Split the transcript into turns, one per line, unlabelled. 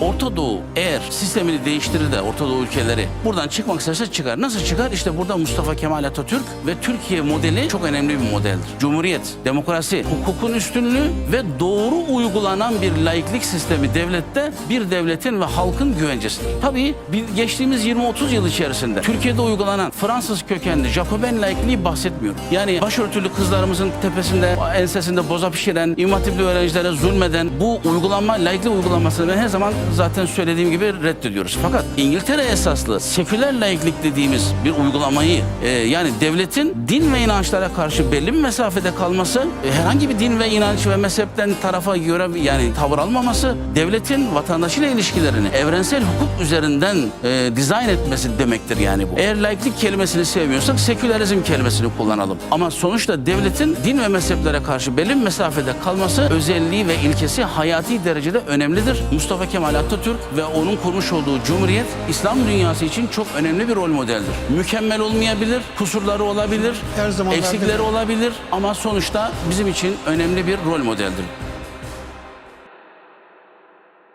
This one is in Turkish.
Orta Doğu eğer sistemini değiştirir de Orta Doğu ülkeleri buradan çıkmak isterse çıkar. Nasıl çıkar? İşte burada Mustafa Kemal Atatürk ve Türkiye modeli çok önemli bir modeldir. Cumhuriyet, demokrasi, hukukun üstünlüğü ve doğru uygulanan bir laiklik sistemi devlette bir devletin ve halkın güvencesidir. Tabii geçtiğimiz 20-30 yıl içerisinde Türkiye'de uygulanan Fransız kökenli Jacoben laikliği bahsetmiyorum. Yani başörtülü kızlarımızın tepesinde, ensesinde boza pişiren, imam öğrencilere zulmeden bu uygulama, laiklik uygulamasını ben her zaman zaten söylediğim gibi reddediyoruz. Fakat İngiltere esaslı seküler laiklik dediğimiz bir uygulamayı e, yani devletin din ve inançlara karşı belli bir mesafede kalması, e, herhangi bir din ve inanç ve mezhepten tarafa göre yani tavır almaması, devletin vatandaşıyla ilişkilerini evrensel hukuk üzerinden e, dizayn etmesi demektir yani bu. Eğer laiklik kelimesini sevmiyorsak sekülerizm kelimesini kullanalım. Ama sonuçta devletin din ve mezheplere karşı belli bir mesafede kalması özelliği ve ilkesi hayati derecede önemlidir. Mustafa Kemal Atatürk ve onun kurmuş olduğu Cumhuriyet İslam dünyası için çok önemli bir rol modeldir. Mükemmel olmayabilir, kusurları olabilir,
Her zaman
eksikleri olabilir ama sonuçta bizim için önemli bir rol modeldir.